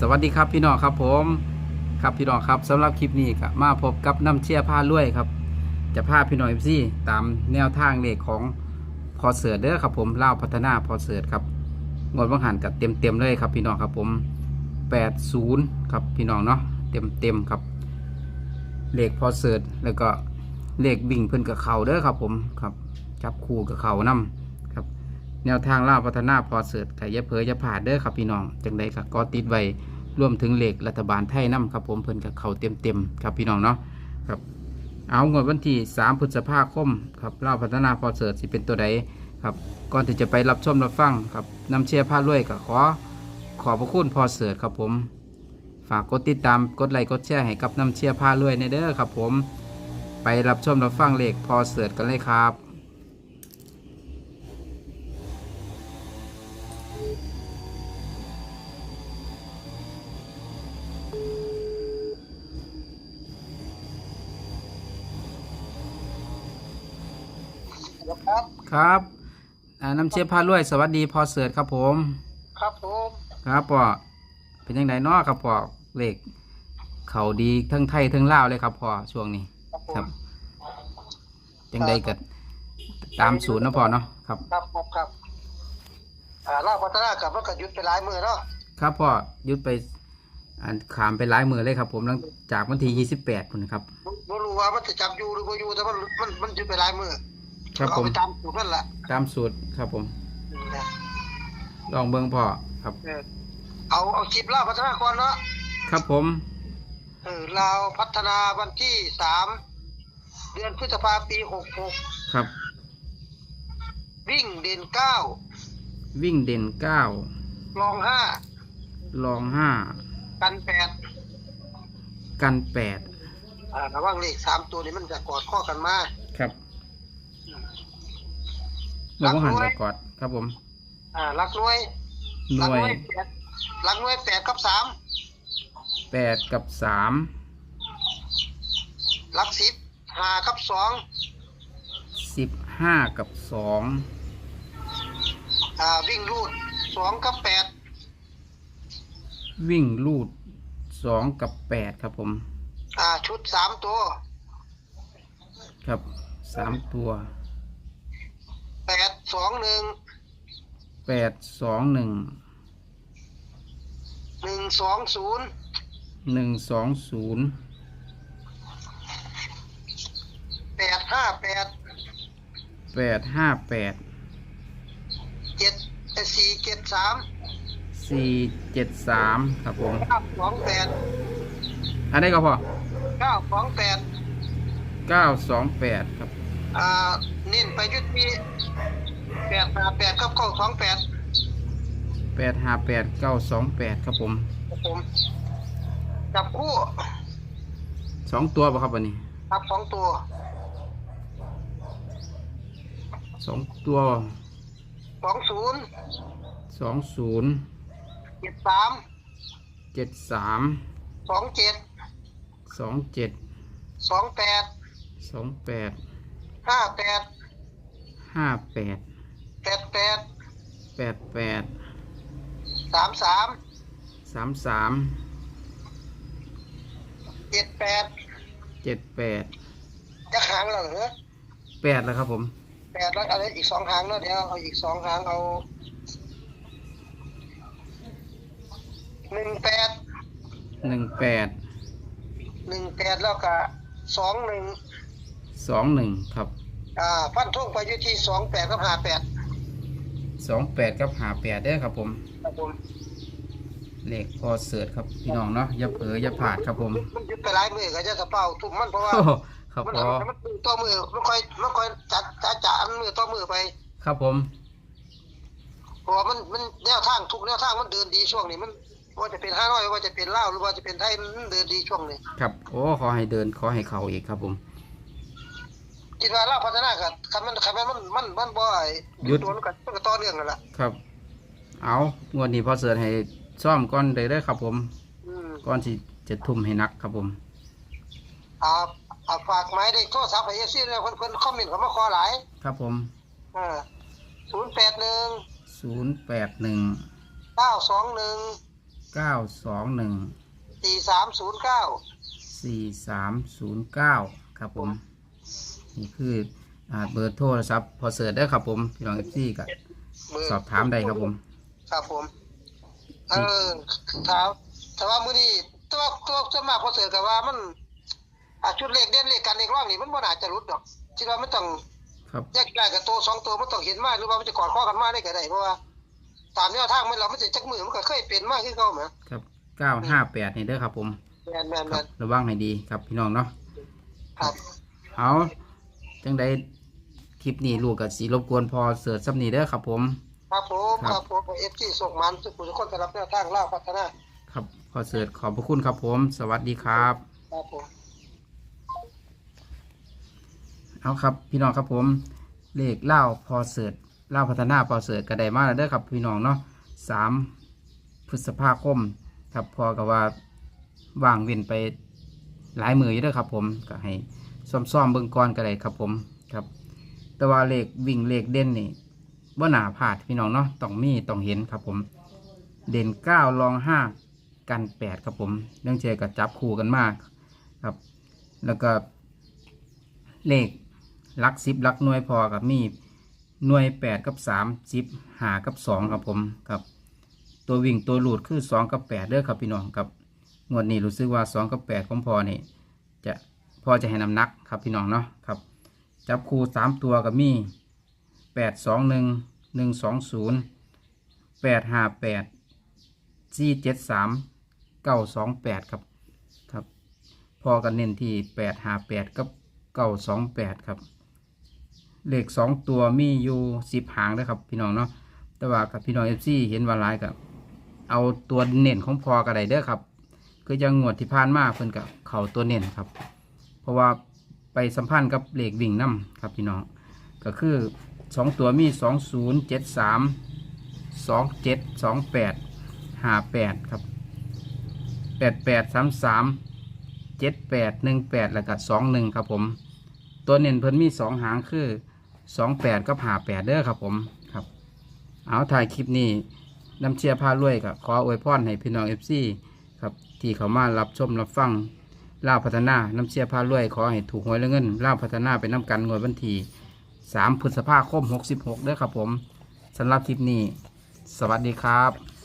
สวัสดีครับพี่น้องครับผมครับพี่น้องครับสำหรับคลิปนี้ก็มาพบกับน้ำเชี่ยผ้าล้วยครับ จะพาพี่น้องซีตามแนวทางเลขของพอเสือเด้อครับผมเล่าพัฒนาพอเสือครับงวดวังหันกับเต็มเต็มเลยครับพี่น้องครับผม80ครับพี่น้องเนาะเต็มเต็มครับเลขพอเสือแล้วก็เลขวิ่งเพิ่นกับเขาเด้อครับผมครับจับคู่กับเขานํครับ แนวทางล่าวพัฒนาพอเสิร์ตไก่ยะเพยยะผาดเด้อครับพี่น้องจังใดก็ก็ติดไว้รวมถึงเหล็กรัฐบาลไทยนํครับผมเพิ่นกับเขาเต็มเต็มครับพี่น้องเนาะครับเอางวดวันที่ 3พฤษภาคมครับล่าวพัฒนาพอเสิร์ตสิเป็นตัวใดครับก่อนที่จะไปรับชมรับฟังครับนำเชียร์ผ้ารวยก็ขอขอบพระคุณพอเสิร์ตครับผม ฝากกดติดตามกดไลค์กดแชร์ให้กับน้ำเชียร์ผ้ารวยในเด้อครับผม ไปรับชมรับฟังเหลขพอเสิร์ตกันเลยครับ ครับ ครับอ่าน้ำเชียร์ผ้ารวยสวัสดีพอเสิร์ตครับผม ครับผมครับปอเป็นยังไงเนาะครับปอเลขเขาดีทั้งไทยทั้งลาวเลยครับพอช่วงนี้ ครับผครัมบจังใดกัตามศูนย์เนาะพอเนาะครับ ครับครับครับอ่าล่าพัฒนากับมันก็หยุดไปหลายมือเนาะครับพ่อยุดไป อ่านขามไปหลายมือเลยครับ ผมหลังจากวันที่ยี่สิบแปดพุ่นครับไม่รู้ว่ามันจะจับอยู่หรือไม่อยู่แต่มันมันมันหยุดไปหลายมือครับเอาผม ไปตามสูตรนั่นแหละตามสูตรครับผมอืมนะลองเบิ้งพ่อครับ เออเอาเอาคลิปล่าพัฒนาก่อนเนาะครับผมเออเราพัฒนาวันที่สามเดือนพฤษภาปีหกหกครับ วิ่งเด่นเก้าวิ่งเด่นเก้าลองห้าลองห้า กันแปดกันแปดอ่าระหว่างเลขสามตัวนี้มันจะกอดข้อกันมาครับเมื่อวานหันไปกอดครับผม อ่าหลักหน่วยหหลักน่หวน่วยยแปดหลักหน่วยแปดกับสามแปดกับสามหลักสิบห้ากับสองสิบห้ากับสองอ่าวิ่งรูดสองกับแปด วิ่งลูดสองกับแปดครับผม อ่า ชุดสามตัวครับสามตัวแปดสองหนึ่งแปดสองหนึ่งหนึ่งสองศูนย์หนึ่งสองศูนย์แปดห้าแปดแปดห้าแปดเจ็ดสี่เจ็ดสาม สี่เจ็ดสามครับผมเก้าสองแปดอันนี้ก็พอเก้าสองแปดเก้าสองแปดครับ อ่าเน้นไปยุดที่แปดห้าแปดกับเก้าสองแปดแปดห้าแปดเก้าสองแปดครับผมครับผมจับคู่สองตัวป่ะครับวันนี้ ครับสองตัวสองตัวสองศูนย์สองศูนย์ เจ็ดสามเจ็ดสามสองเจ็ดสองเจ็ดสองแปดสองแปดห้าแปดห้าแปดแปดแปดแปดแปดสามสามสามสามเจ็ดแปดเจ็ดแปดจะหางแล้วเหรอแปดแล้วครับผมแปดแล้วอะไรอีกสองหางแล้วเดี๋ยวเอาอีกสองหางเอา หนึ่งแปดหนึ่งแปดหนึ่งแปดแล้วก็สองหนึ่งสองหนึ่งครับอ่าฟันทุ่งไปอยู่ที่สองแปดกับห้าแปดสองแปดกับหาแปดได้อครับผม ครับผมเลขพอเสิร์ชครับพี่น้องเนาะอย่าเผลออย่าผลาดครับผมมันหยุดไปหลายมือก็จะสะเป้าทุ่มมันเพราะว่า โอ้โหครับมันพอทำมันตื่นตัวมือมันค่อยมันค่อยจัดจัดจานมือต่อมือไปครับผม เพราะว่ามันมันแนวทางทุกแนวทางมันเดินดีช่วงนี้มัน ว่าจะเป็นห้าน้อยว่าจะเป็นเล่าวหรือว่าจะเป็นไทยมันเดินดีช่วงนี้ครับ โอ้ขอให้เดินขอให้เขาอีกครับผมคิดว่าเล่าวพัฒนากับคันมันคันมันมันมันมันบ่อยหยุดตัวมันก็มันก็ต่อเนื่องกันละครับ เอางวดนี้พอเสิร์ชให้ซ่อมก้อนเลยเด้อครับผมอืมก้อนที่จะทุ่มให้นักครับผมอ่าอ่าฝากไม้ได้โทรศัพท์ไปเอซี่เลยคนคนคอมเมนต์เขามาขอหลาย ครับผมอ่าศูนย์แปดหนึ่งศูนย์แปดหนึ่งเก้าสองหนึ่ง เก้าสองหนึ่งสี่สามศูนย์เก้าสี่สามศูนย์เก้าครับผม นี่คืออ่าเบอร์โทรศัพท์พอเสิร์ชได้อครับผมพี่น้องเอฟซีกับเบร์สอบถามได้ครับผม ครับผม เออถามแต่ว่ามื้อนี้ตัวตัวส่วนมากพอเสือกับว่ามันอะชุดเลขเด่นเลขกันเลขร่องนี่มันบ่น่าจะรุดดอกคิดว่ามันต้องครับ แยกได้กับตัวสองตัวมันต้องเห็นมากหรือว่ามันจะกอดข้อกันมากได้ก็ได้เพราะว่า ตามแนวทางมันเรามันจะจักมือมันก็เคยเป็นมากขึ้นเก่าเหมือนครับเก้าห้าแปดนี่เด้อครับผมแม่นแม่นคแม่รับนระวังให้ดีครับพี่น้องเนาะครับเอาจังใดคลิปนี้ลูกกับสีรบกวนพอเสิร์ชซับนี้เด้อครับผม ครับผมครับครับผมเอฟซีส่งมันทุกคนทุกคนสำหรับแนวทางเล่าพัฒนาครับพอเสิร์ชขอบพระคุณครับผม สวัสดีครับ ครับผม เอาครับ พี่น้องครับผม เลขเล่าพอเสิร์ช เล่าพัฒนาพอเสิร์ชก็ไดมาแล้วเด้อครับพี่น้องเนาะสามพฤษภาคมครับพอกับว่าว่างเว้นไปหลายมืออยู่เด้อครับผมก็ให้ซ่อมๆเบิ่งก่อนก็ได้ครับผมครับ แต่ว่าเลขวิ่งเลขเด่นนี่ว่าหนาพลาดพี่น้องเนาะต้องมีต้องเห็นครับผม เด่นเก้ารองห้ากันแปดครับผมเนื่องเจอกับจับคู่กันมากครับ แล้วก็เลขลักสิบลักหน่วยพอกับมี หน่วยแปดกับสามสิบหากับสองครับผมครับ ตัววิ่งตัวหลุดคือสองกับแปดเด้อครับพี่น้องครับงวดนี้รู้สึกว่าสองกับแปดของพอนี่จะพอจะให้น้ำหนักครับพี่น้องเนาะครับ จับคู่สามตัวกับมีแปดสองหนึ่งหนึ่งสองศูนย์แปดห้าแปดสี่เจ็ดสามเก้าสองแปดครับครับ พอกันเน้นที่แปดห้าแปดกับเก้าสองแปดครับ เลขสองตัวมีอยู่สิบหางนะครับ พี่น้องเนาะแต่ว่ากับพี่น้องเอฟซีเห็นว่าหลายกับเอาตัวเน้นของพอกันไดเด้อครับ คือยังงวดที่ผ่านมาเพิ่นกับเข่าตัวเน้นครับ เพราะว่าไปสัมพันธ์กับเลขวิ่งน้ำครับพี่น้องก็คือสองตัวมีสองศูนย์เจ็ดสามสองเจ็ดสองแปดห้าแปดครับแปดแปดสามสามเจ็ดแปดหนึ่งแปดแล้วก็สองหนึ่งครับผม ตัวเน้นเพิ่นมีสองหางคือ สองแปดก็ผ่าแปดเด้อครับผมครับ เอาถ่ายคลิปนี้น้ำเชียร์พารวยกับขออวยพรให้พี่น้องเอฟซีครับที่เขามารับชมรับฟังล่าพัฒนาน้ำเชียร์พารวยขอให้ถูกหวยและเงินล่าพัฒนาเป็นน้ำกันงวดวันที่สามพฤษภาคมหกสิบหกเด้อครับผมสำหรับคลิปนี้ สวัสดีครับ